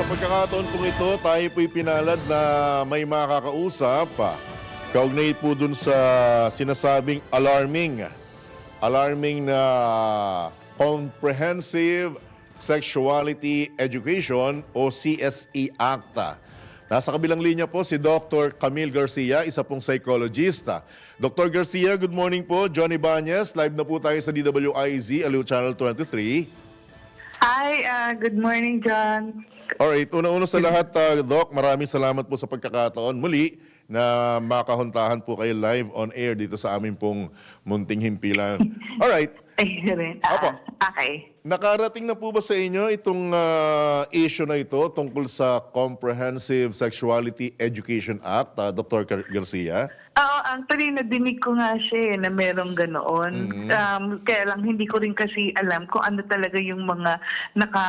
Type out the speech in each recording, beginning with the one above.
sa pagkakataon pong ito, tayo po'y pinalad na may makakausap. Kaugnay po dun sa sinasabing alarming, alarming na Comprehensive Sexuality Education o CSE Act. Nasa kabilang linya po si Dr. Camille Garcia, isa pong psychologist. Dr. Garcia, good morning po. Johnny Banyes, live na po tayo sa DWIZ, Aliw Channel 23. Hi, uh, good morning, John. Alright, una-una sa lahat, uh, Doc, maraming salamat po sa pagkakataon muli na makahuntahan po kayo live on air dito sa aming pong munting himpilan. Alright, rin. Ah, okay. nakarating na po ba sa inyo itong uh, issue na ito tungkol sa Comprehensive Sexuality Education Act, uh, Dr. Gar- Garcia? Actually, nadinig ko nga siya eh, na merong ganoon. Um, kaya lang, hindi ko rin kasi alam kung ano talaga yung mga naka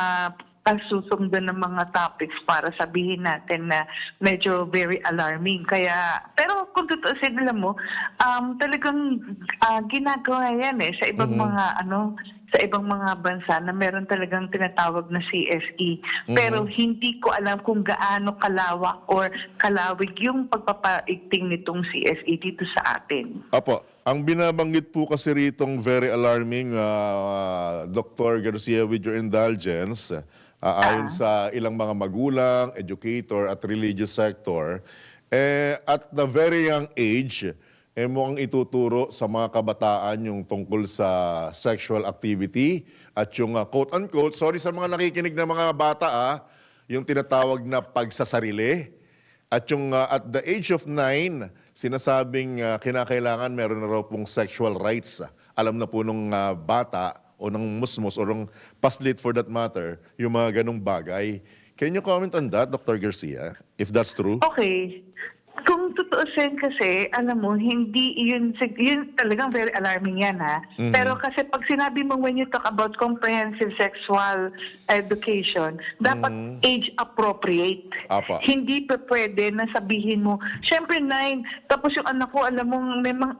pasusundo ng mga topics para sabihin natin na medyo very alarming. Kaya, pero kung tutuusin, alam mo, um, talagang ah, ginagawa yan eh sa ibang mga ano, sa ibang mga bansa na meron talagang tinatawag na CSE. Pero hindi ko alam kung gaano kalawak or kalawig yung pagpapaigting nitong CSE dito sa atin. Apo, ang binabanggit po kasi ritong very alarming, uh, Dr. Garcia, with your indulgence, uh, ayon sa ilang mga magulang, educator at religious sector, eh, at the very young age, eh, mukhang ituturo sa mga kabataan yung tungkol sa sexual activity at yung uh, quote-unquote, sorry sa mga nakikinig na mga bata, ah, yung tinatawag na pagsasarili. At yung uh, at the age of nine, sinasabing uh, kinakailangan meron na raw pong sexual rights. Alam na po nung uh, bata o ng musmos o ng paslit for that matter, yung mga ganong bagay. Can you comment on that, Dr. Garcia, if that's true? Okay. Kung tutuusin kasi, alam mo, hindi yun, yun talagang very alarming yan ha. Pero kasi pag sinabi mo when you talk about comprehensive sexual education, dapat age appropriate. Apa. Hindi pa pwede na sabihin mo, syempre nine, tapos yung anak ko, alam mo, may mga,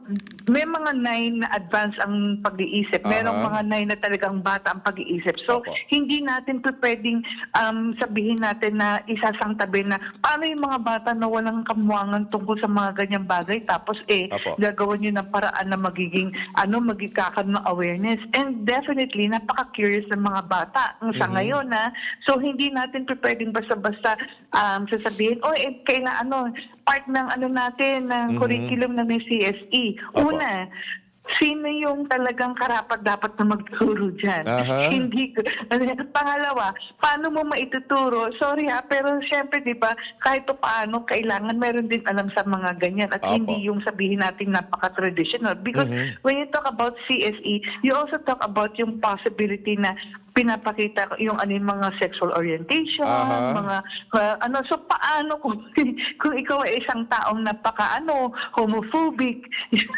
may mga nine na advance ang pag-iisip. Merong Aha. mga nine na talagang bata ang pag-iisip. So, Apa. hindi natin pa pwedeng um, sabihin natin na isasangtabi na paano yung mga bata na walang kamuangan tungkol sa mga ganyang bagay. Tapos eh Apo. gagawin nyo ng paraan na magiging ano magkakaroon ng awareness. And definitely napaka-curious ng mga bata ng sa ngayon na so hindi natin pwedeng basta-basta um, sasabihin oh eh kailan ano part ng ano natin ng curriculum ng CSE Apo. una sino yung talagang karapat dapat na magturo dyan? Aha. Hindi ko. Pangalawa, paano mo maituturo? Sorry ha, pero syempre, di ba, kahit pa paano, kailangan meron din alam sa mga ganyan at Apo. hindi yung sabihin natin napaka-traditional. Because when you talk about CSE, you also talk about yung possibility na pinapakita ko yung ano yung mga sexual orientation, Aha. mga uh, ano so paano kung kung ikaw ay isang taong napaka ano homophobic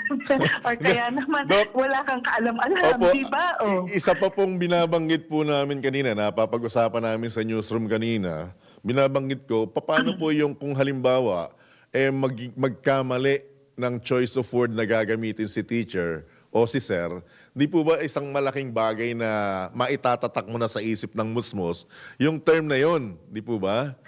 or kaya naman Doc, wala kang kaalam-alam, di ba? Oh. isa pa pong binabanggit po namin kanina, napapag-usapan namin sa newsroom kanina, binabanggit ko, paano po yung kung halimbawa, eh mag, magkamali ng choice of word na gagamitin si teacher o si sir, di po ba isang malaking bagay na maitatatak mo na sa isip ng musmos yung term na yon, di po ba?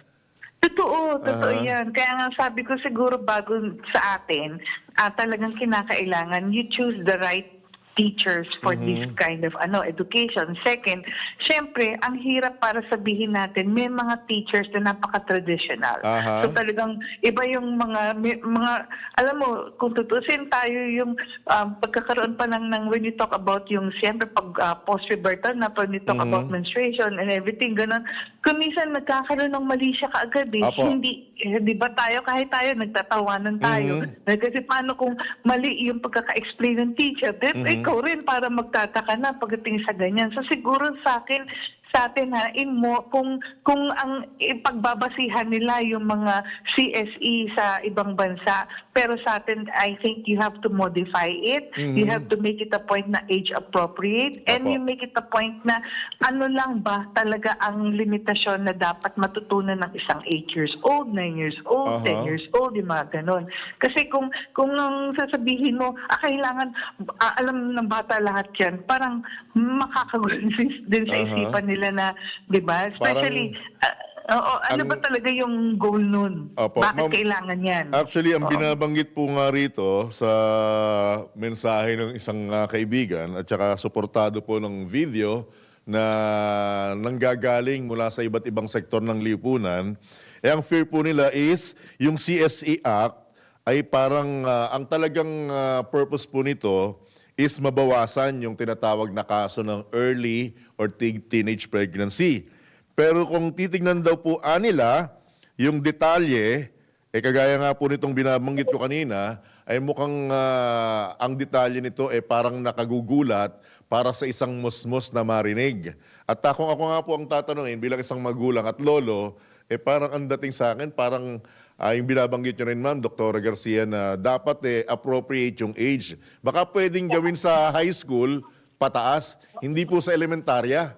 Totoo, totoo Aha. yan. Kaya nga sabi ko siguro bago sa atin, ah, talagang kinakailangan you choose the right teachers for this Mm-hmm. kind of ano education. Second, syempre, ang hirap para sabihin natin, may mga teachers na napaka-traditional. Aha. So talagang iba yung mga, may- mga alam mo, kung tutusin tayo yung um, pagkakaroon pa lang ng when you talk about yung siyempre pag uh, post-pubertal na when you talk Mm-hmm. about menstruation and everything, ganun. Kung minsan nagkakaroon ng mali siya kaagad eh. Apo. Hindi, eh, di ba tayo, kahit tayo, nagtatawanan tayo. Mhm. Eh, Kasi paano kung mali yung pagkaka-explain ng teacher, then Mhm. Ikaw rin para magtataka na pagdating sa ganyan. So siguro sa akin, sa atin ha, in mo, kung, kung ang ipagbabasihan nila yung mga CSE sa ibang bansa, pero sa atin, I think you have to modify it. You Mhm. have to make it a point na age appropriate and Apo. you make it a point na ano lang ba talaga ang limitasyon na dapat matutunan ng isang 8 years old, 9 years old, Aha. 10 years old, yung mga ganon. Kasi kung kung ang sasabihin mo, ah, kailangan, ah, alam ng bata lahat yan, parang makakagulo din sa Aha. isipan nila na, di ba? Especially, ah, Oo, ano Ang- ba talaga yung goal nun? Opo, Bakit ma'am- kailangan yan? Actually, ang Oo. binabanggit po nga rito sa mensahe ng isang ah, kaibigan at saka suportado po ng video na nanggagaling mula sa iba't ibang sektor ng lipunan, eh ang fear po nila is yung CSE Act ay parang ah, ang talagang ah, purpose po nito is mabawasan yung tinatawag na kaso ng early or teen- teenage pregnancy. Pero kung titignan daw po ah, nila, yung detalye, eh kagaya nga po nitong binabanggit ko kanina, ay mukhang ah, ang detalye nito eh parang nakagugulat para sa isang musmos na marinig. At ah, kung ako nga po ang tatanungin bilang isang magulang at lolo, eh parang ang dating sa akin, parang ah, yung binabanggit nyo rin ma'am, Dr. Garcia, na dapat eh appropriate yung age. Baka pwedeng gawin sa high school, pataas, hindi po sa elementarya.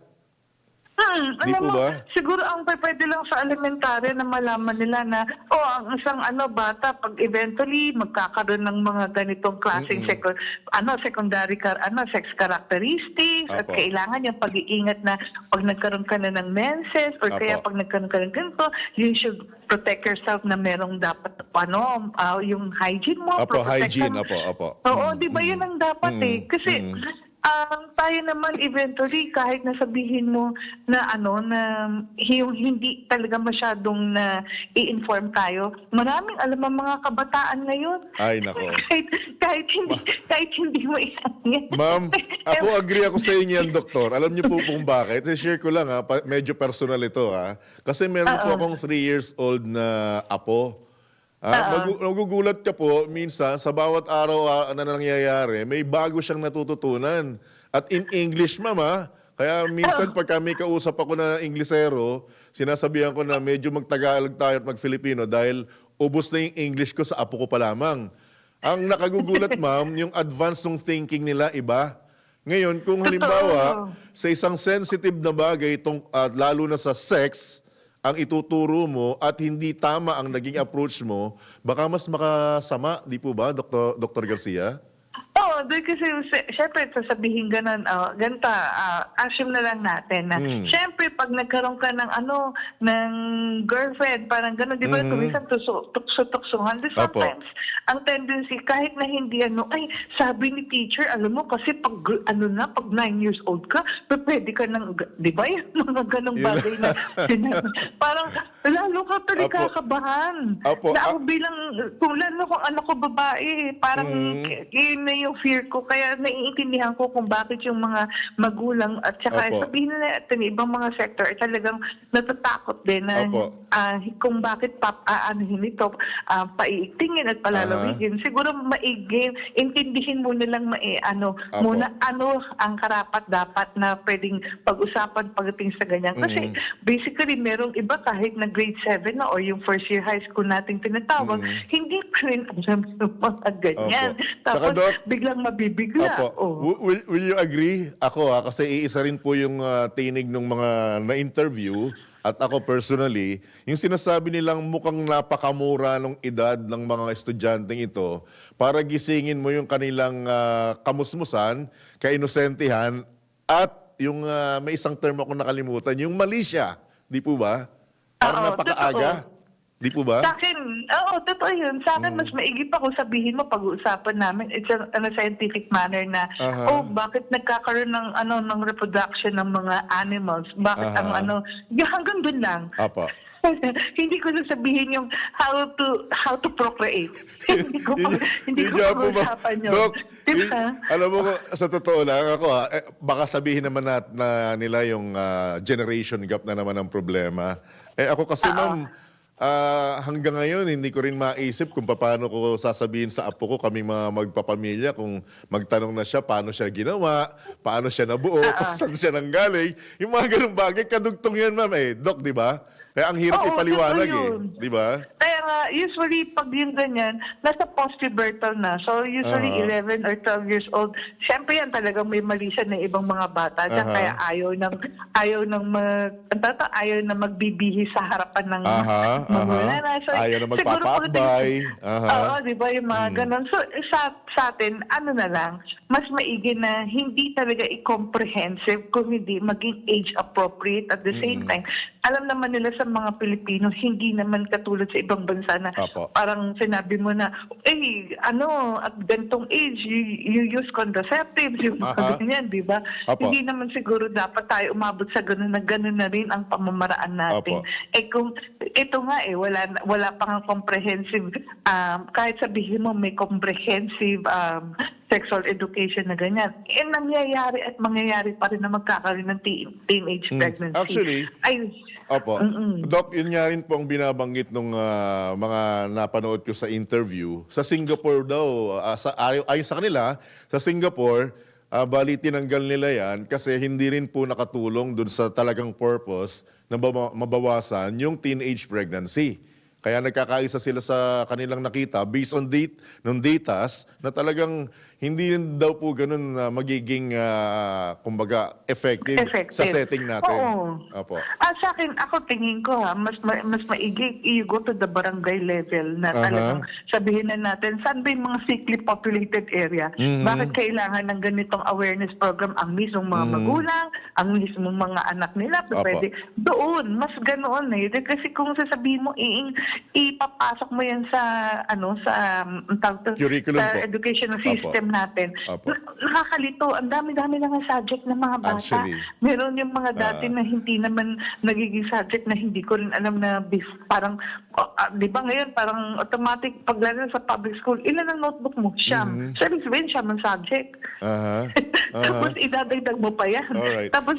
Hmm, Di alam po mo, ba? siguro ang pwede lang sa elementarya na malaman nila na, oh, ang isang ano bata, pag eventually magkakaroon ng mga ganitong klaseng second, ano, secondary car, ano, sex characteristics, at Apo. kailangan yung pag-iingat na pag nagkaroon ka na ng menses, or Apo. kaya pag nagkaroon ka ng ganito, you should protect yourself na merong dapat, ano, ah, yung hygiene mo. Apo, protection. hygiene, apo, apo. Oo, di ba yun ang dapat eh. Kasi ang tayo naman eventually kahit na sabihin mo na ano na yung hindi talaga masyadong na i-inform tayo, maraming alam ang mga kabataan ngayon. Ay, nako. kahit kahit hindi kahit hindi mo isangin. Ma'am, ako agree ako sa inyo yan, doktor. Alam niyo po kung bakit? I-share ko lang ha, pa- medyo personal ito ha. Kasi meron po akong 3 years old na apo. Ah, magu- nagugulat ka po, minsan, sa bawat araw ah, na nangyayari, may bago siyang natututunan. At in English, ma'am ha. Kaya minsan pag kami kausap ako na Inglesero, sinasabihan ko na medyo magtagalog tayo at mag-Filipino dahil ubos na yung English ko sa apo ko pa lamang. Ang nakagugulat, ma'am, yung advance ng thinking nila iba. Ngayon, kung halimbawa, sa isang sensitive na bagay, itong, at lalo na sa sex, ang ituturo mo at hindi tama ang naging approach mo, baka mas makasama, di po ba, Dr. Dr. Garcia? Oo, doon kasi si- syempre sasabihin ganun, uh, ganta, ah, assume na lang natin na Hmm. syempre pag nagkaroon ka ng ano, ng girlfriend, parang ganun, di ba, Mhm. kuminsan tuso, tukso-tuksuhan. Di Apo. sometimes, ang tendency, kahit na hindi ano, ay, sabi ni teacher, alam mo, kasi pag, ano na, pag nine years old ka, pwede ka ng, di ba, yung mga ganong bagay na, parang, lalo ka tuloy kakabahan. Apo, Na ako ah- bilang, kung lalo kung anak ko babae, parang Mm. yun na yung fear ko. Kaya naiintindihan ko kung bakit yung mga magulang at saka Opo. sabihin na natin, ibang mga sector ay talagang natatakot din na Opo. ah, kung bakit pap, aanuhin ito, ah, paiigtingin at palalawigin. Siguro maigin, intindihin mo nilang mai, ano, Opo. muna ano ang karapat dapat na pwedeng pag-usapan pagdating sa ganyan. Kasi Mm-hmm. basically, merong iba kahit na grade 7 na or yung first year high school nating tinatawag, hindi ko rin alam yung mga ganyan. Mm-hmm. Opo. Tapos Saka, Doc, biglang mabibigla. Opo. Oh. W- Will, will you agree? Ako ha, kasi iisa rin po yung ah, tinig ng mga na-interview at ako personally, yung sinasabi nilang mukhang napakamura ng edad ng mga estudyanteng ito para gisingin mo yung kanilang ah, kamusmusan, kainosentihan, at yung ah, may isang term ako nakalimutan, yung malisya. Di po ba? Parang Oo, napakaaga. Di po ba? Sa akin, oo, totoo yun. Sa akin, Mm. mas maigip ako sabihin mo pag-uusapan namin. It's a, a scientific manner na, Aha. oh, bakit nagkakaroon ng, ano, ng reproduction ng mga animals? Bakit Aha. ang ano, yung hanggang dun lang. Apa. hindi ko na sabihin yung how to how to procreate. hindi ko pa, hindi ko pa usapan yun. Diba? yun- alam mo, sa totoo lang, ako ha, eh, baka sabihin naman nat, na nila yung ah, generation gap na naman ang problema. Eh ako kasi ma'am, ah, hanggang ngayon hindi ko rin maisip kung paano ko sasabihin sa apo ko kami mga magpapamilya kung magtanong na siya paano siya ginawa, paano siya nabuo, kung saan siya nanggaling. Yung mga ganung bagay, kadugtong yan ma'am eh. Doc, di ba? Kaya ang hirap Oo, ipaliwanag eh. yun. Di ba? Kaya mga, usually pag yung ganyan, nasa post-pubertal na. So usually Aha. 11 or 12 years old. Siyempre yan talagang may mali siya ng ibang mga bata. Diyan, Aha. kaya ayaw ng, ayaw ng mag, ang tata, ayaw na magbibihi sa harapan ng Aha, magulang. aha. So, Ayaw na siguro magpapakbay. pagdating- Aha. Oo, di ba, yung mga Mm. ganon. So, sa, sa atin, ano na lang, mas maigi na hindi talaga i-comprehensive kung hindi maging age appropriate at the same Mm. time. Alam naman nila sa mga Pilipino, hindi naman katulad sa ibang bansa na Apo. parang sinabi mo na, eh, ano, at gantong age, you, you use contraceptives, yung Aha. mga ganyan, di ba? Hindi naman siguro dapat tayo umabot sa ganun na ganun na rin ang pamamaraan natin. Apo. Eh kung ito nga eh wala wala pang comprehensive um, kahit sabihin mo may comprehensive um, sexual education na ganyan. Eh nangyayari at mangyayari pa rin na magkakaroon ng teen- teenage Mm. pregnancy. Actually, ay Opo. Mm-mm. Doc, yun nga rin po ang binabanggit nung ah, mga napanood ko sa interview. Sa Singapore daw, ah, sa, ayon, ayon sa kanila, sa Singapore, ah, bali tinanggal nila yan kasi hindi rin po nakatulong dun sa talagang purpose na mabawasan yung teenage pregnancy. Kaya nagkakaisa sila sa kanilang nakita based on date, nung datas na talagang hindi rin daw po ganun na magiging ah, kumbaga effective, effective. sa setting natin. Oo. Opo. Ah, sa akin, ako tingin ko ha, mas ma- mas maigi you go to the barangay level na Aha. talagang sabihin na natin, saan ba yung mga thickly populated area? Mhm. Bakit kailangan ng ganitong awareness program ang mismong mga Mhm. magulang, ang mismong mga anak nila? Apo. Pwede. Doon, mas ganoon eh. Kasi kung sasabihin mo, i- ipapasok mo yan sa, ano, sa, um, tawag to- Curriculum sa po. educational Apo. System natin. Nakakalito. Ang dami-dami na nga subject ng mga bata. Actually. Meron yung mga dati Ah. na hindi naman nagiging subject na hindi ko rin alam na parang, ah, di ba ngayon, parang automatic paglaro sa public school, ilan ang notebook mo? Siyam. Mhm. So, ibig sabihin, siyam ang subject. Aha. Tapos Aha. idadagdag mo pa yan. Alright. Tapos,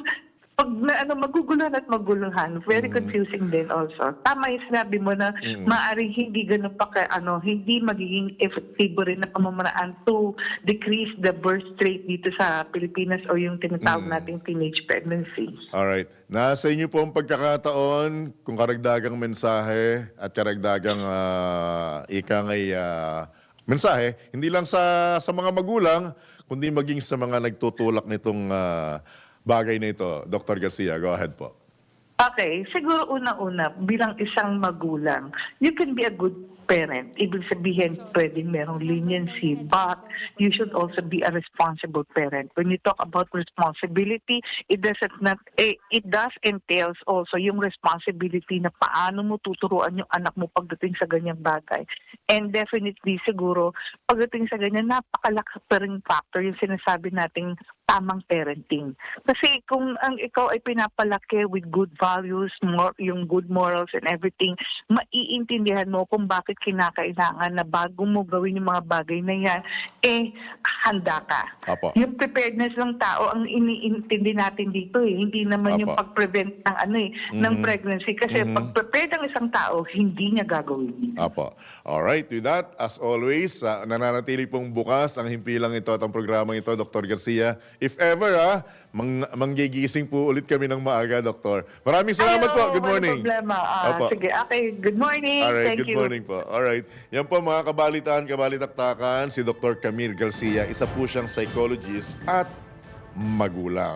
pag na, ano, maguguluhan at maguluhan, very confusing din also. Tama yung sinabi mo na Mm. maaaring hindi ganun pa ka, ano, hindi magiging effective rin na pamamaraan to decrease the birth rate dito sa Pilipinas o yung tinatawag Mm. nating teenage pregnancy. Alright. Nasa inyo po ang pagkakataon kung karagdagang mensahe at karagdagang uh, ikangay ah, mensahe, hindi lang sa, sa mga magulang, kundi maging sa mga nagtutulak nitong ah, bagay na ito. Dr. Garcia, go ahead po. Okay, siguro una-una, bilang isang magulang, you can be a good parent. Ibig sabihin, pwedeng merong leniency, but you should also be a responsible parent. When you talk about responsibility, it doesn't not, eh, it does entails also yung responsibility na paano mo tuturuan yung anak mo pagdating sa ganyang bagay. And definitely, siguro, pagdating sa ganyan, napakalaki factor yung sinasabi nating tamang parenting. Kasi kung ang ikaw ay pinapalaki with good values, more, yung good morals and everything, maiintindihan mo kung bakit kinakailangan na bago mo gawin yung mga bagay na yan, eh, handa ka. Apo. Yung preparedness ng tao ang iniintindi natin dito eh. Hindi naman yung Apo. pag-prevent ng ano eh, ng Mhm. pregnancy. Kasi Mhm. pag prepared ang isang tao, hindi niya gagawin. Apo. Alright, with that, as always, ah, nananatili pong bukas ang himpilang ito at ang programang ito, Dr. Garcia. If ever, ah, mang, manggigising po ulit kami ng maaga, Dr. Maraming salamat Ayaw, po. Good morning. problema. Ah, Opo. sige, okay. Good morning. Alright, Thank good you. morning po. Alright. Yan po mga kabalitaan, kabalitaktakan, si Dr. Camille Garcia. Isa po siyang psychologist at magulang.